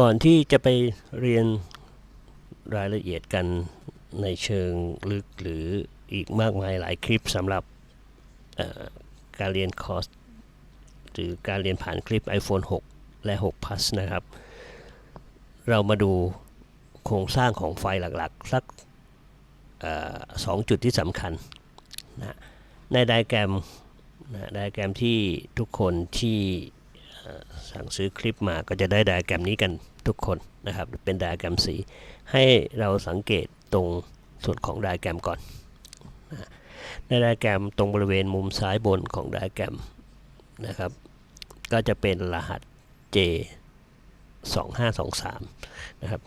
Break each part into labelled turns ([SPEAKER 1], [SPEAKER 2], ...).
[SPEAKER 1] ก่อนที่จะไปเรียนรายละเอียดกันในเชิงลึกหรืออีกมากมายหลายคลิปสำหรับการเรียนคอร์สหรือการเรียนผ่านคลิป iPhone 6 และ6 Plus นะครับ เรามาดูโครงสร้างของไฟหลักๆ สักอสองจุดที่สำคัญนะในไดแกรมนะไดแกรมที่ทุกคนที่ สั่งซื้อคลิปมาก็จะได้ไดอะแกรมนี้กันทุกคนนะครับ เป็นไดอะแกรมสี ให้เราสังเกตตรงส่วนของไดอะแกรมก่อน ในไดอะแกรมตรงบริเวณมุมซ้ายบนของไดอะแกรมนะครับ ก็จะเป็นรหัส J 2523นะครับ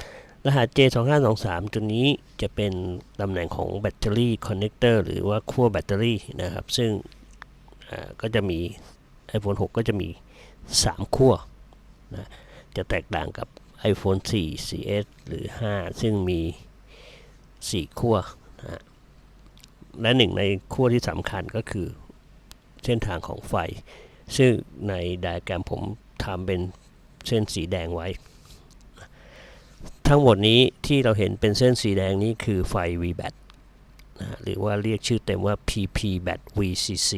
[SPEAKER 1] รหัส J 2523ตัวนี้จะเป็นตำแหน่งของแบตเตอรี่คอนเนคเตอร์หรือว่าขั้วแบตเตอรี่นะครับ ซึ่งก็จะมี iPhone 6 ก็จะมี 3ขั้วนะจะแตกต่างกับ iPhone 4 4S หรือ 5 ซึ่งมี 4 ขั้วนะและหนึ่งในขั้วที่สำคัญก็คือเส้นทางของไฟ ซึ่งในไดอะแกรมผมทำเป็นเส้นสีแดงไว้ ทั้งหมดนี้ที่เราเห็นเป็นเส้นสีแดงนี้คือไฟ VBAT นะหรือว่าเรียกชื่อเต็มว่า PP BAT VCC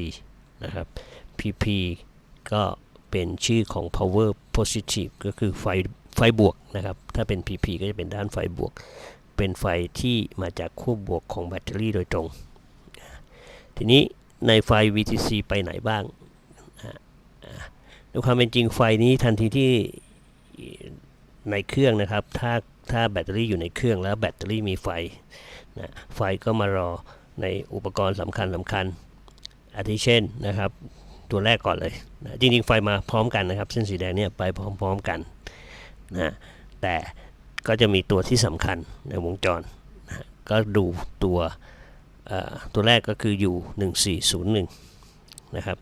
[SPEAKER 1] นะครับ PP ก็ เป็นชื่อของ power positive ก็คือไฟไฟบวกนะครับ ถ้าเป็น PP ก็จะเป็นด้านไฟบวก เป็นไฟที่มาจากขั้วบวกของแบตเตอรี่โดยตรง ทีนี้ในไฟ VTC ไปไหนบ้างนะฮะอ่าในความเป็นจริงไฟนี้ทันทีที่ในเครื่องนะครับ ถ้าถ้าแบตเตอรี่อยู่ในเครื่องแล้วแบตเตอรี่มีไฟนะไฟก็มารอในอุปกรณ์สำคัญสำคัญอาทิเช่นนะครับ ตัวแรกก่อนเลยนะจริงๆไฟมาพร้อมกันนะครับ เส้นสีแดงเนี่ยไปพร้อมๆกันนะแต่ก็จะมีตัวที่สำคัญในวงจรนะก็ดูตัวตัวแรกก็คืออยู่1401นะครับ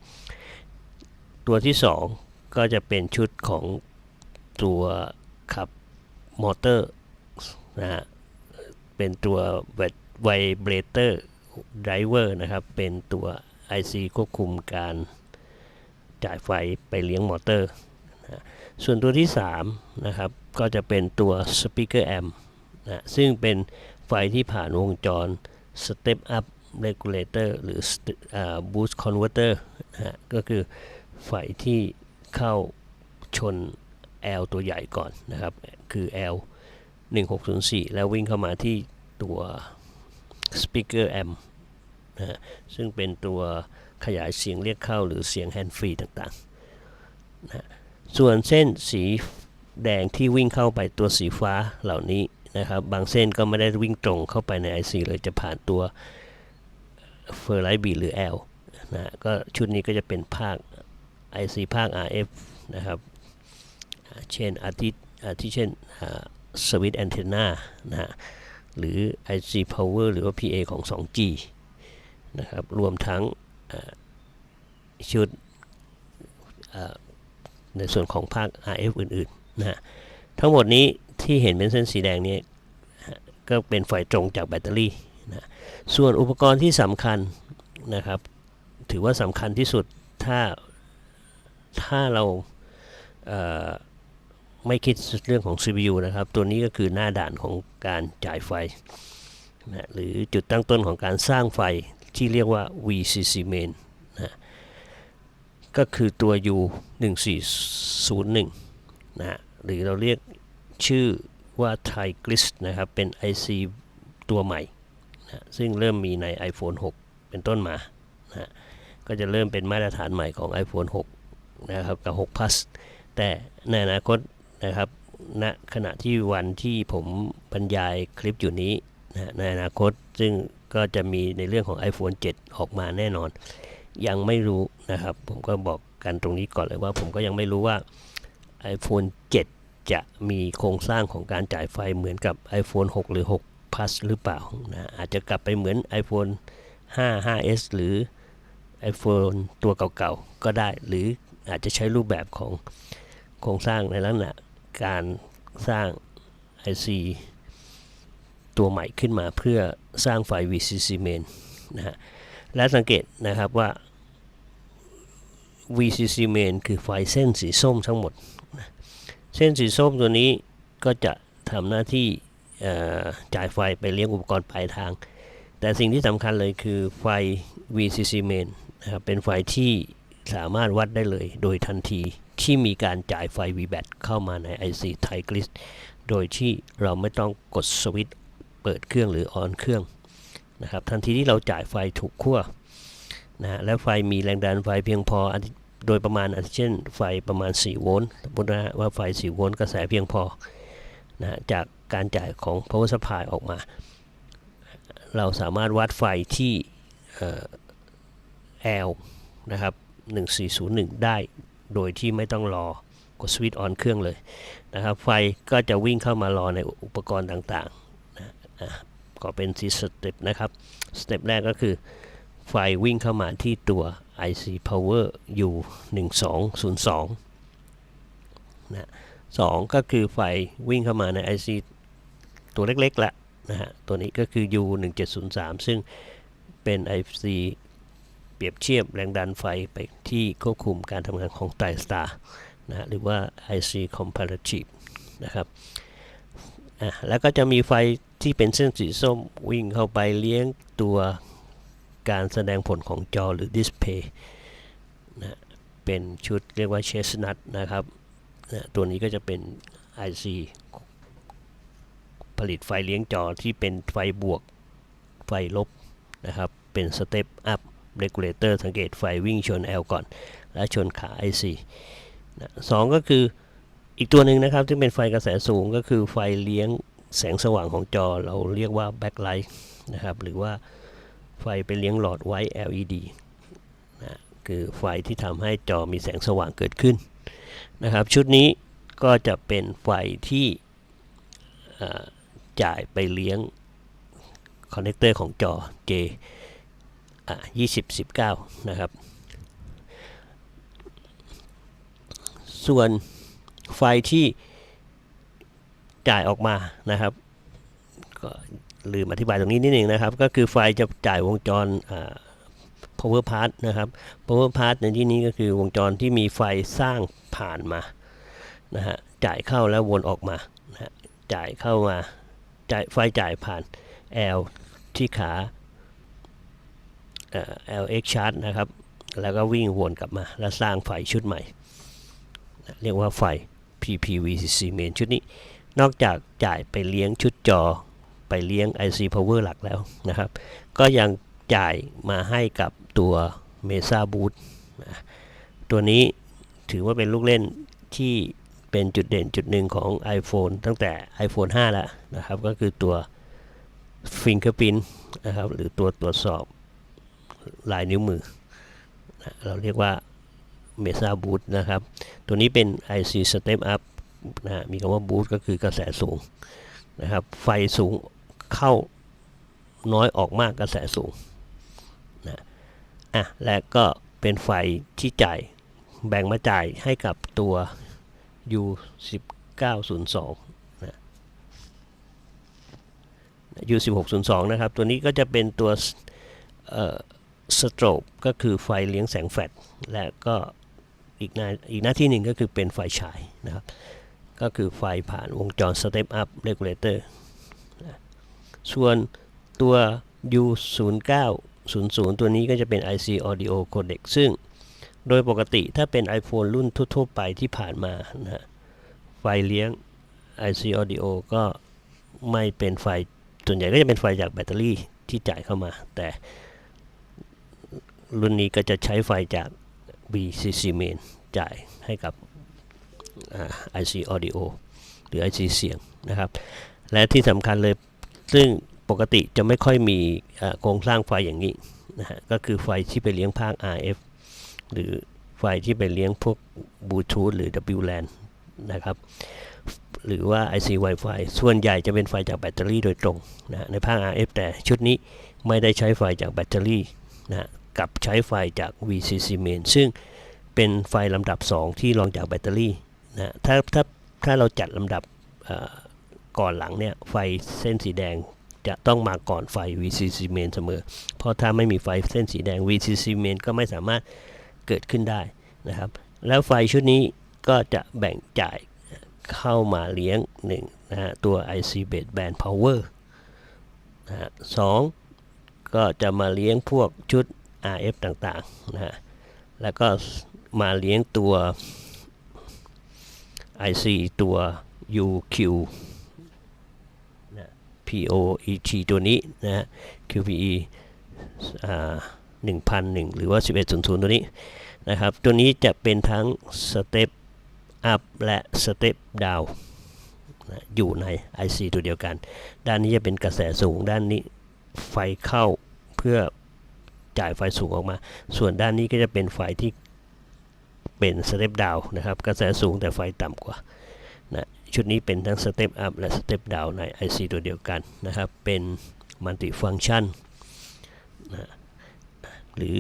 [SPEAKER 1] ตัวที่ 2 ก็จะเป็นชุดของตัวขับมอเตอร์นะฮะเป็นตัวไวเบรเตอร์ไดเวอร์นะครับ เป็นตัว IC ควบคุมการ จ่ายไฟไปเลี้ยงมอเตอร์นะส่วนตัวที่3นะครับก็จะเป็นตัว Speaker Amp นะซึ่งเป็นไฟที่ผ่านวงจร Step Up Regulator หรือ St- อ่า Boost Converter นะก็คือไฟที่เข้าชน L ตัวใหญ่ก่อนนะครับ คือ L 1604 แล้ววิ่งเข้ามาที่ตัว Speaker Amp นะฮะซึ่งเป็นตัว ขยายเสียงเรียกเข้าหรือเสียงแฮนด์ฟรีต่างๆนะส่วนเส้นสีแดงที่วิ่งเข้าไปตัวสีฟ้าเหล่านี้นะครับบางเส้นก็ไม่ได้วิ่งตรงเข้าไปใน IC เลยจะผ่านตัวเฟอร์ไลท์บีหรือ L นะฮะก็ชุดนี้ก็จะเป็นภาค IC ภาค RF นะครับเช่นอาทิอาทิเช่นสวิตแอนเทนานะฮะหรือ IC Power หรือว่า PA ของ 2G นะครับรวมทั้ง ชุดในส่วนของภาค RF อื่นๆนะฮะทั้งหมดนี้ที่เห็นเป็นเส้นสีแดงนี้ก็เป็นไฟตรงจากแบตเตอรี่นะส่วนอุปกรณ์ที่สำคัญนะครับ ถือว่าสำคัญที่สุดถ้าถ้าเราเไม่คิดเรื่องของ CPU นะครับ ตัวนี้ก็คือหน้าด่านของการจ่ายไฟนะหรือจุดตั้งต้นของการสร้างไฟ ที่เรียกว่า VCC main นะก็คือตัว U 1401นะฮะหรือเราเรียกชื่อว่า Tigris นะครับ เป็น IC ตัวใหม่นะซึ่งเริ่มมีใน iPhone 6 เป็นต้นมานะฮะก็จะเริ่มเป็นมาตรฐานใหม่ของ iPhone 6 นะครับ กับ 6 Plus แต่ในอนาคตนะครับณขณะที่วันที่ผมบรรยายคลิปอยู่นี้นะฮะในอนาคตซึ่ง ก็จะมีในเรื่องของ iPhone 7 ออกมาแน่นอน ยังไม่รู้นะครับ ผมก็บอกกันตรงนี้ก่อนเลยว่า ผมก็ยังไม่รู้ว่า iPhone 7 จะมีโครงสร้างของการจ่ายไฟเหมือนกับ iPhone 6 หรือ 6 Plus หรือเปล่านะอาจจะกลับไปเหมือน iPhone 5 5s หรือ iPhone ตัวเก่าๆ ก็ได้ หรืออาจจะใช้รูปแบบของโครงสร้างในลักษณะการสร้าง IC ตัวใหม่ขึ้นมาเพื่อสร้างไฟ VCC main นะฮะและสังเกตนะครับว่า VCC main คือไฟเส้นสีส้มทั้งหมดนะเส้นสีส้มตัวนี้ก็จะทำหน้าที่จ่ายไฟไปเลี้ยงอุปกรณ์ปลายทาง แต่สิ่งที่สำคัญเลยคือไฟ VCC main นะครับเป็นไฟที่สามารถวัดได้เลยโดยทันทีที่มีการจ่ายไฟ VBAT เข้ามาใน IC t i g r i s โดยที่เราไม่ต้องกดสวิตช์ เปิดเครื่องหรือออนเครื่องนะครับทันทีที่เราจ่ายไฟถูกขั้วนะฮะและไฟมีแรงดันไฟเพียงพอโดยประมาณอันเช่น ไฟประมาณ 4 โวลต์สมมตินะว่าไฟ 4 โวลต์กระแสเพียงพอนะฮะจากการจ่ายของ power supply ออกมา เราสามารถวัดไฟที่เอ่อ L นะครับ 1401 ได้โดยที่ไม่ต้องรอกดสวิตช์ออนเครื่องเลยนะครับ ไฟก็จะวิ่งเข้ามารอในอุปกรณ์ต่าง ก็เป็นสีสเต็ปนะครับสเต็ปแรกก็คือ ไฟวิ่งเข้ามาที่ตัว IC Power U 1202นะสองก็คือไฟวิ่งเข้ามาใน IC ตัวเล็กๆละนะฮะตัวนี้ก็คือ U 1703ซึ่งเป็น IC เปรียบเทียบแรงดันไฟไปที่ควบคุมการทำงานของไตสตาร์นะฮะหรือว่า IC Comparative นะครับ อะแล้วก็จะมีไฟที่เป็นเส้นสีส้มวิ่งเข้าไปเลี้ยงตัวการแสดงผลของจอหรือดิสเพย์นะเป็นชุดเรียกว่าเชสนัทนะครับนะตัวนี้ก็จะเป็น IC ผลิตไฟเลี้ยงจอที่เป็นไฟบวกไฟลบนะครับเป็นสเต็ปอัพเรกูเลเตอร์สังเกตไฟวิ่งชน L ก่อน และชนขา IC นะสองก็คือ อีกตัวหนึ่งนะครับที่เป็นไฟกระแสสูงก็คือไฟเลี้ยงแสงสว่างของจอเราเรียกว่าแบ็คไลท์นะครับหรือว่าไฟไปเลี้ยงหลอดไว้ LED นะคือไฟที่ทำให้จอมีแสงสว่างเกิดขึ้นนะครับ ชุดนี้ก็จะเป็นไฟที่จ่ายไปเลี้ยงคอนเนคเตอร์ของจอ J อะ20 19 นะครับ ส่วน ไฟที่จ่ายออกมานะครับก็ลืมอธิบายตรงนี้นิดหนึ่งนะครับ ก็คือไฟจะจ่ายวงจร power path นะครับ power path ในที่นี้ก็คือวงจรที่มีไฟสร้างผ่านมานะฮะจ่ายเข้าแล้ววนออกมานะจ่ายเข้ามาจ่ายไฟจ่ายผ่าน L ที่ขาเอ่อ LX chart นะครับ แล้วก็วิ่งวนกลับมา แล้วสร้างไฟชุดใหม่ เรียกว่าไฟ PPVCC main ชุดนี้ นอกจากจ่ายไปเลี้ยงชุดจอ ไปเลี้ยง IC power หลักแล้วนะครับ ก็ยังจ่ายมาให้กับตัว Mesa Boot นะตัวนี้ถือว่าเป็นลูกเล่นที่เป็นจุดเด่นจุดหนึ่งของ iPhone ตั้งแต่ iPhone 5 แล้วนะครับ ก็คือตัว Fingerprint นะครับ หรือตัวตรวจสอบลายนิ้วมือ เราเรียกว่า Mesa Boot นะครับ ตัวนี้เป็น IC Step Up นะฮะมีคำว่า Boot ก็คือกระแสสูงนะครับ ไฟสูงเข้าน้อยออกมากกระแสสูงนะอะและก็เป็นไฟที่จ่ายแบ่งมาจ่ายให้กับตัว U 1902นะ U 1602นะครับ ตัวนี้ก็จะเป็นตัวเอ่อสโตรกก็คือไฟเลี้ยงแสงแฟลชและก็ อีกหน้าอีกหน้าที่หนึ่งก็คือเป็นไฟฉายนะครับ ก็คือไฟผ่านวงจร Step Up Regulator นะส่วนตัว U 0 9 0 0 ตัวนี้ก็จะเป็น IC Audio Codec ซึ่งโดยปกติถ้าเป็น iPhone รุ่นทั่วๆไปที่ผ่านมานะฮะไฟเลี้ยง IC Audio ก็ไม่เป็นไฟส่วนใหญ่ก็จะเป็นไฟจากแบตเตอรี่ที่จ่ายเข้ามา แต่รุ่นนี้ก็จะใช้ไฟจาก VCC main จ่ายให้กับ IC Audio หรือ IC เสียงนะครับ และที่สำคัญเลยซึ่งปกติจะไม่ค่อยมีโครงสร้างไฟอย่างนี้นะฮะก็คือไฟที่ไปเลี้ยงภาค RF หรือไฟที่ไปเลี้ยงพวกบลูทูธหรือ WLAN นะครับหรือว่า IC Wi-Fi ส่วนใหญ่จะเป็นไฟจากแบตเตอรี่โดยตรงนะในภาค RF แต่ชุดนี้ไม่ได้ใช้ไฟจากแบตเตอรี่นะ กับใช้ไฟจาก VCC main ซึ่งเป็นไฟลำดับ 2 ที่รองจากแบตเตอรี่นะถ้าถ้าถ้าเราจัดลำดับก่อนหลังเนี่ยไฟเส้นสีแดงจะต้องมาก่อนไฟ VCC main เสมอ เพราะถ้าไม่มีไฟเส้นสีแดง VCC main ก็ไม่สามารถเกิดขึ้นได้นะครับ แล้วไฟชุดนี้ก็จะแบ่งจ่ายเข้ามาเลี้ยงหนึ่งนะฮะตัว IC baseband power นะฮะสองก็จะมาเลี้ยงพวกชุด RF ต่างๆนะฮะแล้วก็มาเลี้ยงตัว IC ตัว UQ นะ POET ตัวนี้นะฮะ QPE อ่า1001 หรือว่า 1100 ตัวนี้นะครับ ตัวนี้จะเป็นทั้ง Step Up และ Step Down นะอยู่ใน IC ตัวเดียวกัน ด้านนี้จะเป็นกระแสสูงด้านนี้ไฟเข้าเพื่อ จ่ายไฟสูงออกมา ส่วนด้านนี้ก็จะเป็นไฟที่เป็น Step Down นะครับ กระแสสูงแต่ไฟต่ำกว่านะชุดนี้เป็นทั้ง Step Up และ Step Down ใน IC ตัวเดียวกันนะครับ เป็น Multi Function นะหรือ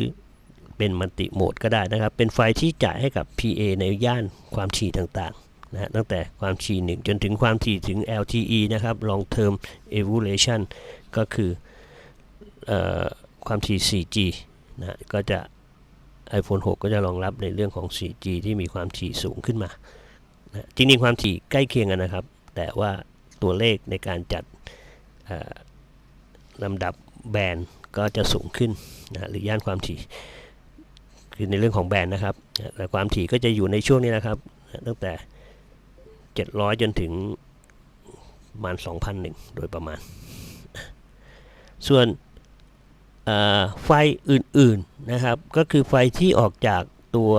[SPEAKER 1] เป็นมัลติโหมดก็ได้นะครับ เป็นไฟที่จ่ายให้กับ PA ในย่านความถี่ต่างๆนะฮะตั้งแต่ความถี่ 1 จนถึงความถี่ถึง LTE นะครับ Long Term Evolution ก็คืออ ความถี่ 4G นะก็จะ iPhone 6 ก็จะรองรับในเรื่องของ 4G ที่มีความถี่สูงขึ้นมานะจริงๆความถี่ใกล้เคียงกันนะครับ แต่ว่าตัวเลขในการจัดลำดับแบนด์ก็จะสูงขึ้นนะหรือย่านความถี่ คือในเรื่องของแบนด์นะครับแต่ความถี่ก็จะอยู่ในช่วงนี้นะครับ ตั้งแต่ 700 จนถึงประมาณ 2,001 โดยประมาณ ส่วน ไฟอื่นๆนะครับ ก็คือไฟที่ออกจากตัว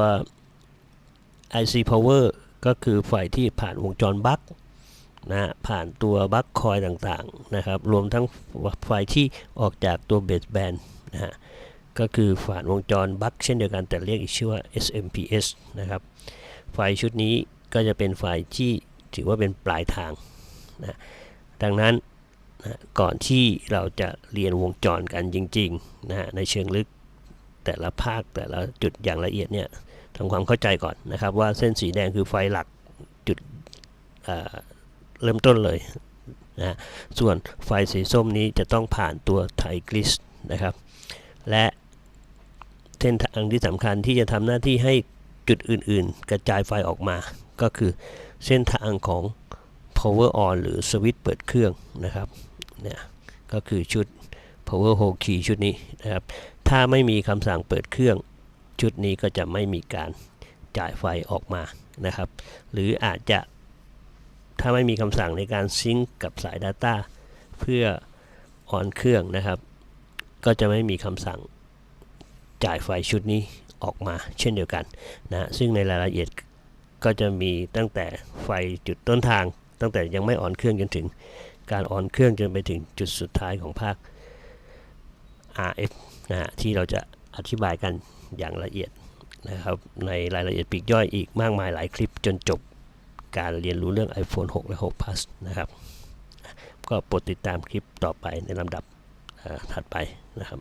[SPEAKER 1] IC Power ก็คือไฟที่ผ่านวงจรบัคนะฮะผ่านตัวบัคคอยต่างๆนะครับ รวมทั้งไฟที่ออกจากตัวเบสแบนนะฮะก็คือผ่านวงจรบัคเช่นเดียวกันแต่เรียกอีกชื่อว่า SMPS นะครับไฟชุดนี้ก็จะเป็นไฟที่ถือว่าเป็นปลายทางนะดังนั้น นะก่อนที่เราจะเรียนวงจรกันจริงๆนะฮะในเชิงลึกแต่ละภาคแต่ละจุดอย่างละเอียดเนี่ยทำความเข้าใจก่อนนะครับว่าเส้นสีแดงคือไฟหลักจุดเเริ่มต้นเลยนะฮะส่วนไฟสีส้มนี้จะต้องผ่านตัวไทกริสนะครับ และเส้นทางที่สำคัญที่จะทำหน้าที่ให้จุดอื่นๆ กระจายไฟออกมา ก็คือเส้นทางของ power on หรือสวิตช์เปิดเครื่องนะครับ นี่ยก็คือชุด power hold key ชุดนี้นะครับ ถ้าไม่มีคำสั่งเปิดเครื่องชุดนี้ก็จะไม่มีการจ่ายไฟออกมานะครับ หรืออาจจะถ้าไม่มีคำสั่งในการซิงก์กับสาย Data เพื่อออนเครื่องนะครับ ก็จะไม่มีคำสั่งจ่ายไฟชุดนี้ออกมาเช่นเดียวกันนะซึ่งในรายละเอียดก็จะมีตั้งแต่ไฟจุดต้นทาง ตั้งแต่ยังไม่ออนเครื่องจนถึง การออนเครื่องจนไปถึงจุดสุดท้ายของภาค RF นะฮะที่เราจะอธิบายกันอย่างละเอียดนะครับในรายละเอียดปีกย่อยอีกมากมายหลายคลิปจนจบการเรียนรู้เรื่อง iPhone 6 และ6 Plus นะครับ ก็โปรดติดตามคลิปต่อไปในลำดับถัดไปนะครับ